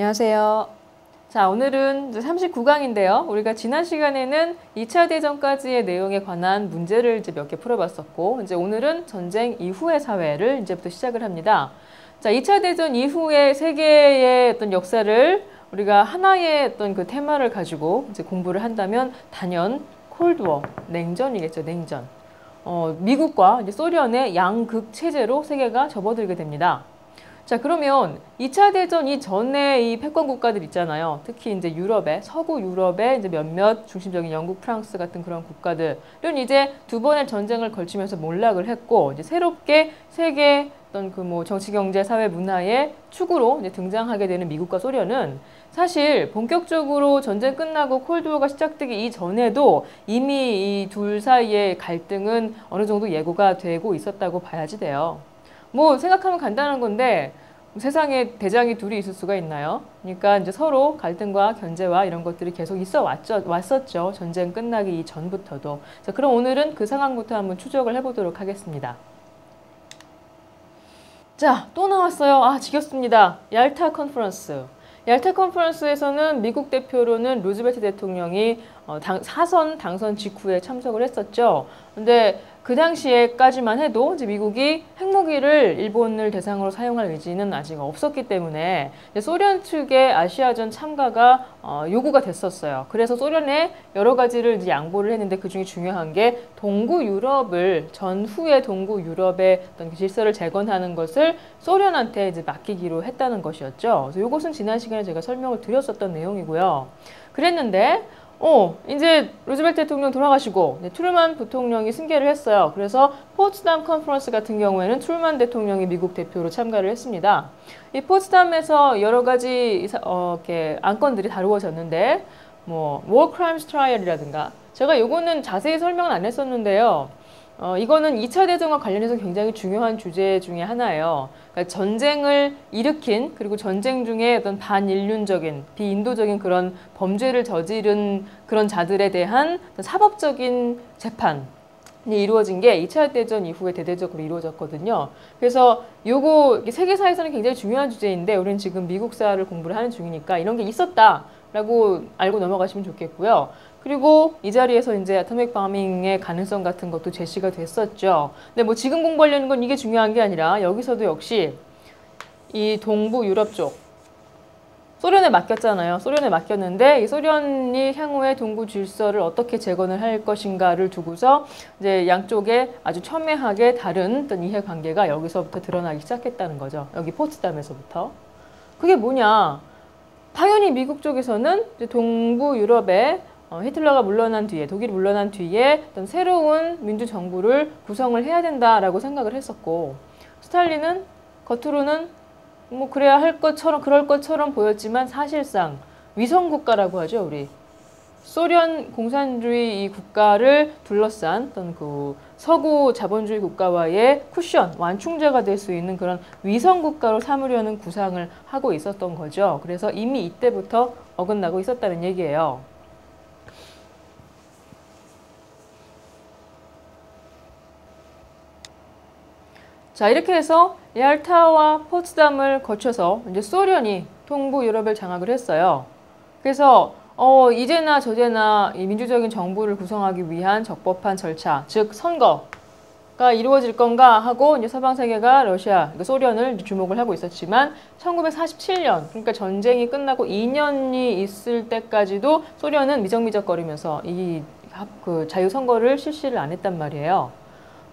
안녕하세요. 자, 오늘은 39강인데요. 우리가 지난 시간에는 2차 대전까지의 내용에 관한 문제를 이제 몇 개 풀어봤었고, 이제 오늘은 전쟁 이후의 사회를 이제부터 시작을 합니다. 자, 2차 대전 이후의 세계의 어떤 역사를 우리가 하나의 어떤 그 테마를 가지고 이제 공부를 한다면 단연 콜드워, 냉전이겠죠, 냉전. 어, 미국과 소련의 양극 체제로 세계가 접어들게 됩니다. 자, 그러면 2차 대전 이전에 이 패권 국가들 있잖아요. 특히 이제 유럽의, 서구 유럽의 이제 몇몇 중심적인 영국, 프랑스 같은 그런 국가들은 이제 두 번의 전쟁을 걸치면서 몰락을 했고, 이제 새롭게 세계 어떤 그 뭐 정치, 경제, 사회, 문화의 축으로 이제 등장하게 되는 미국과 소련은 사실 본격적으로 전쟁 끝나고 콜드워가 시작되기 이전에도 이미 이 둘 사이의 갈등은 어느 정도 예고가 되고 있었다고 봐야지 돼요. 뭐 생각하면 간단한 건데 세상에 대장이 둘이 있을 수가 있나요? 그러니까 이제 서로 갈등과 견제와 이런 것들이 계속 있어 왔죠, 왔었죠. 전쟁 끝나기 이전부터도. 자, 그럼 오늘은 그 상황부터 한번 추적을 해보도록 하겠습니다. 자, 또 나왔어요. 아, 지겹습니다. 얄타 컨퍼런스. 얄타 컨퍼런스에서는 미국 대표로는 루즈벨트 대통령이 어, 당, 사선 당선 직후에 참석을 했었죠. 근데 그 당시에까지만 해도 이제 미국이 핵무기를 일본을 대상으로 사용할 의지는 아직 없었기 때문에 소련 측의 아시아전 참가가 어, 요구가 됐었어요. 그래서 소련에 여러 가지를 양보를 했는데 그 중에 중요한 게 동구 유럽을 전후의 동구 유럽의 어떤 질서를 재건하는 것을 소련한테 이제 맡기기로 했다는 것이었죠. 그래서 이것은 지난 시간에 제가 설명을 드렸었던 내용이고요. 그랬는데 어, 이제 루즈벨트 대통령 돌아가시고 네, 트루만 부통령이 승계를 했어요. 그래서 포츠담 컨퍼런스 같은 경우에는 트루만 대통령이 미국 대표로 참가를 했습니다. 이 포츠담에서 여러 가지 어, 이렇게 안건들이 다루어졌는데 뭐 War Crimes Trial이라든가 제가 요거는 자세히 설명은 안 했었는데요. 어, 이거는 2차 대전과 관련해서 굉장히 중요한 주제 중의 하나예요. 그러니까 전쟁을 일으킨 그리고 전쟁 중에 어떤 반인륜적인 비인도적인 그런 범죄를 저지른 그런 자들에 대한 사법적인 재판이 이루어진 게 2차 대전 이후에 대대적으로 이루어졌거든요. 그래서 요거 세계사에서는 굉장히 중요한 주제인데 우리는 지금 미국사를 공부를 하는 중이니까 이런 게 있었다 라고 알고 넘어가시면 좋겠고요. 그리고 이 자리에서 이제 아토믹 바밍의 가능성 같은 것도 제시가 됐었죠. 근데 뭐 지금 공부하려는 건 이게 중요한 게 아니라 여기서도 역시 이 동부 유럽 쪽 소련에 맡겼잖아요. 소련에 맡겼는데 이 소련이 향후에 동구 질서를 어떻게 재건을 할 것인가를 두고서 이제 양쪽에 아주 첨예하게 다른 어떤 이해관계가 여기서부터 드러나기 시작했다는 거죠. 여기 포츠담에서부터. 그게 뭐냐? 당연히 미국 쪽에서는 동부 유럽의 어, 히틀러가 물러난 뒤에 독일이 물러난 뒤에 어떤 새로운 민주 정부를 구성을 해야 된다라고 생각을 했었고 스탈린은 겉으로는 뭐 그래야 할 것처럼 그럴 것처럼 보였지만 사실상 위성 국가라고 하죠 우리 소련 공산주의 이 국가를 둘러싼 어떤 그 서구 자본주의 국가와의 쿠션 완충제가 될 수 있는 그런 위성 국가로 삼으려는 구상을 하고 있었던 거죠. 그래서 이미 이때부터 어긋나고 있었다는 얘기예요. 자 이렇게 해서 얄타와 포츠담을 거쳐서 이제 소련이 동부 유럽을 장악을 했어요. 그래서 어, 이제나 저제나 이 민주적인 정부를 구성하기 위한 적법한 절차, 즉 선거가 이루어질 건가 하고 이제 서방 세계가 러시아, 그러니까 소련을 주목을 하고 있었지만 1947년, 그러니까 전쟁이 끝나고 2년이 있을 때까지도 소련은 미적미적거리면서 이 그 자유 선거를 실시를 안 했단 말이에요.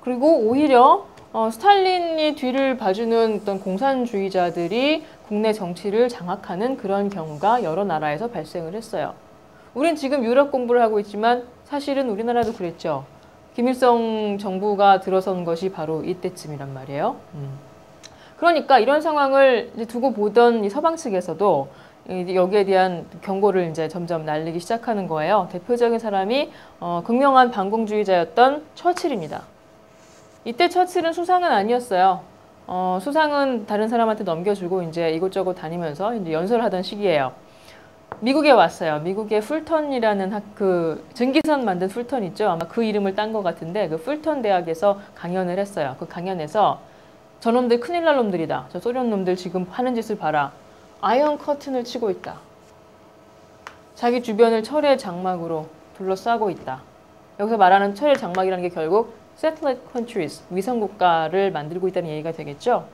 그리고 오히려 어, 스탈린이 뒤를 봐주는 어떤 공산주의자들이 국내 정치를 장악하는 그런 경우가 여러 나라에서 발생을 했어요. 우린 지금 유럽 공부를 하고 있지만 사실은 우리나라도 그랬죠. 김일성 정부가 들어선 것이 바로 이때쯤이란 말이에요. 음. 그러니까 이런 상황을 두고 보던 이 서방 측에서도 여기에 대한 경고를 이제 점점 날리기 시작하는 거예요. 대표적인 사람이 어, 극명한 반공주의자였던 처칠입니다. 이때 처칠은 수상은 아니었어요. 어, 수상은 다른 사람한테 넘겨주고 이제 이곳저곳 다니면서 이제 연설하던 시기예요. 미국에 왔어요. 미국의 풀턴이라는 학, 그 증기선 만든 풀턴 있죠. 아마 그 이름을 딴 것 같은데 그 풀턴 대학에서 강연을 했어요. 그 강연에서 저놈들 큰일 날 놈들이다. 저 소련 놈들 지금 하는 짓을 봐라. 아이언 커튼을 치고 있다. 자기 주변을 철의 장막으로 둘러싸고 있다. 여기서 말하는 철의 장막이라는 게 결국 satellite countries, 위성 국가를 만들고 있다는 얘기가 되겠죠.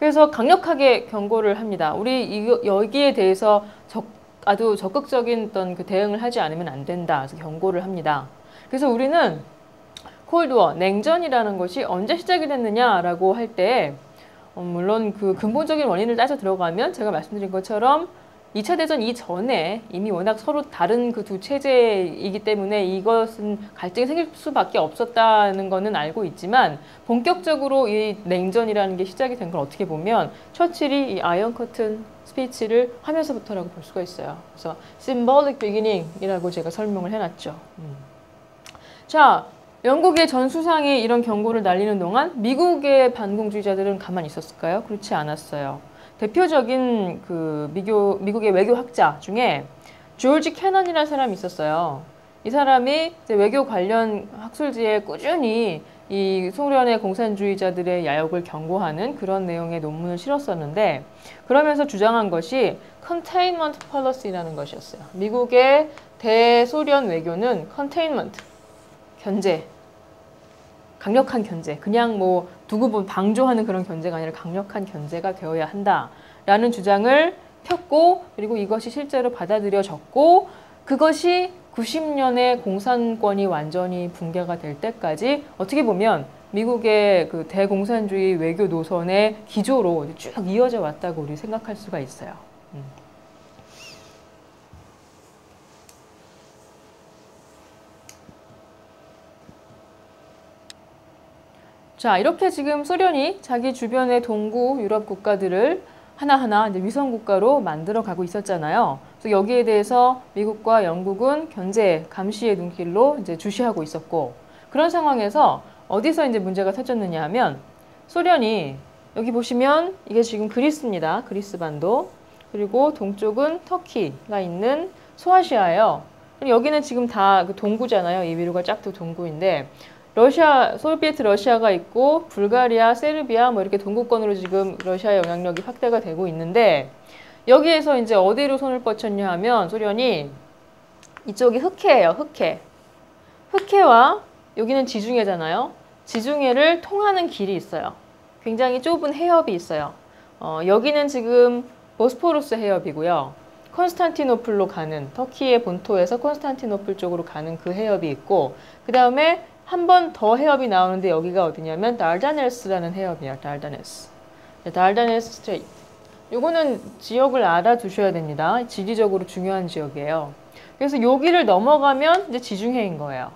그래서 강력하게 경고를 합니다. 우리 이거, 여기에 대해서 적, 아주 적극적인 어떤 그 대응을 하지 않으면 안 된다. 그래서 경고를 합니다. 그래서 우리는 콜드워, 냉전이라는 것이 언제 시작이 됐느냐라고 할 때, 어, 물론 그 근본적인 원인을 따져 들어가면 제가 말씀드린 것처럼 2차 대전 이전에 이미 워낙 서로 다른 그 두 체제이기 때문에 이것은 갈등이 생길 수밖에 없었다는 거는 알고 있지만 본격적으로 이 냉전이라는 게 시작이 된 걸 어떻게 보면 처칠이 이 아이언 커튼 스피치를 하면서부터라고 볼 수가 있어요. 그래서 symbolic beginning이라고 제가 설명을 해놨죠. 음. 자, 영국의 전 수상이 이런 경고를 날리는 동안 미국의 반공주의자들은 가만히 있었을까요? 그렇지 않았어요. 대표적인 그 미교, 미국의 외교학자 중에 조지 캐넌이라는 사람이 있었어요. 이 사람이 외교 관련 학술지에 꾸준히 이 소련의 공산주의자들의 야욕을 경고하는 그런 내용의 논문을 실었었는데 그러면서 주장한 것이 containment policy라는 것이었어요. 미국의 대소련 외교는 containment, 견제, 강력한 견제, 그냥 뭐 두고 방조하는 그런 견제가 아니라 강력한 견제가 되어야 한다라는 주장을 폈고 그리고 이것이 실제로 받아들여졌고 그것이 90년에 공산권이 완전히 붕괴가 될 때까지 어떻게 보면 미국의 그 대공산주의 외교 노선의 기조로 쭉 이어져 왔다고 우리 생각할 수가 있어요. 음. 자, 이렇게 지금 소련이 자기 주변의 동구 유럽 국가들을 하나하나 이제 위성 국가로 만들어 가고 있었잖아요. 그래서 여기에 대해서 미국과 영국은 견제, 감시의 눈길로 이제 주시하고 있었고 그런 상황에서 어디서 이제 문제가 터졌느냐 하면 소련이 여기 보시면 이게 지금 그리스입니다. 그리스 반도. 그리고 동쪽은 터키가 있는 소아시아예요. 여기는 지금 다그 동구잖아요. 이 위로가 짝도 동구인데 러시아, 소비에트 러시아가 있고 불가리아, 세르비아 뭐 이렇게 동구권으로 지금 러시아의 영향력이 확대가 되고 있는데 여기에서 이제 어디로 손을 뻗쳤냐 하면 소련이 이쪽이 흑해예요. 흑해. 흑해와 여기는 지중해잖아요. 지중해를 통하는 길이 있어요. 굉장히 좁은 해협이 있어요. 어, 여기는 지금 보스포루스 해협이고요. 콘스탄티노플로 가는 터키의 본토에서 콘스탄티노플 쪽으로 가는 그 해협이 있고 그 다음에 한 번 더 해협이 나오는데 여기가 어디냐면 달다네스라는 해협이에요. 달다네스. 달다네스 스트레이트. 요거는 지역을 알아두셔야 됩니다. 지리적으로 중요한 지역이에요. 그래서 여기를 넘어가면 이제 지중해인 거예요.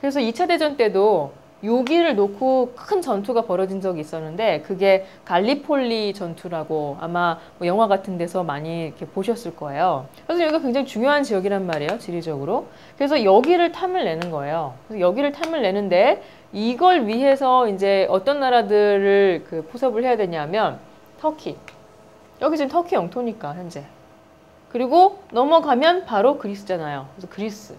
그래서 2차 대전 때도 여기를 놓고 큰 전투가 벌어진 적이 있었는데 그게 갈리폴리 전투라고 아마 뭐 영화 같은 데서 많이 이렇게 보셨을 거예요. 그래서 여기가 굉장히 중요한 지역이란 말이에요. 지리적으로. 그래서 여기를 탐을 내는 거예요. 그래서 여기를 탐을 내는데 이걸 위해서 이제 어떤 나라들을 그 포섭을 해야 되냐면 터키. 여기 지금 터키 영토니까 현재. 그리고 넘어가면 바로 그리스잖아요. 그래서 그리스.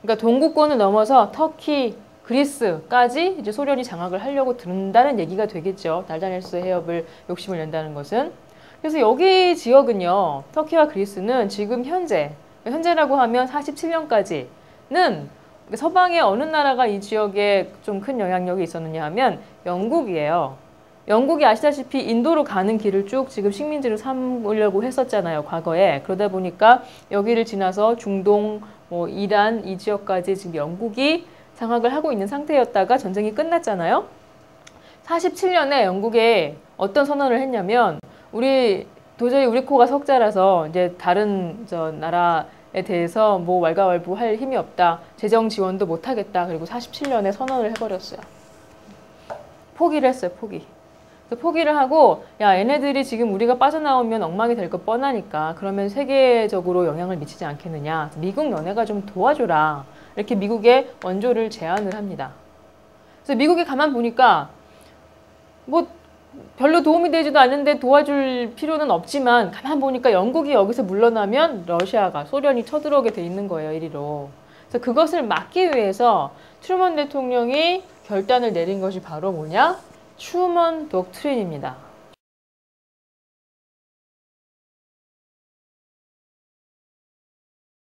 그러니까 동구권을 넘어서 터키, 그리스까지 이제 소련이 장악을 하려고 든다는 얘기가 되겠죠. 달다네스 해협을 욕심을 낸다는 것은. 그래서 여기 지역은요. 터키와 그리스는 지금 현재 현재라고 하면 47년까지는 서방의 어느 나라가 이 지역에 좀 큰 영향력이 있었느냐 하면 영국이에요. 영국이 아시다시피 인도로 가는 길을 쭉 지금 식민지로 삼으려고 했었잖아요. 과거에. 그러다 보니까 여기를 지나서 중동, 뭐 이란 이 지역까지 지금 영국이 장악을 하고 있는 상태였다가 전쟁이 끝났잖아요. 47년에 영국에 어떤 선언을 했냐면 우리 도저히 우리 코가 석자라서 이제 다른 저 나라에 대해서 뭐 왈가왈부할 힘이 없다. 재정 지원도 못 하겠다. 그리고 47년에 선언을 해버렸어요. 포기를 했어요. 포기. 포기를 하고 야 얘네들이 지금 우리가 빠져나오면 엉망이 될거 뻔하니까 그러면 세계적으로 영향을 미치지 않겠느냐 미국 너네가 좀 도와줘라 이렇게 미국에 원조를 제안을 합니다. 그래서 미국이 가만 보니까 뭐 별로 도움이 되지도 않는데 도와줄 필요는 없지만 가만 보니까 영국이 여기서 물러나면 러시아가 소련이 쳐들어오게 돼 있는 거예요 이리로. 그래서 그것을 막기 위해서 트루먼 대통령이 결단을 내린 것이 바로 뭐냐? 추먼 독트린입니다.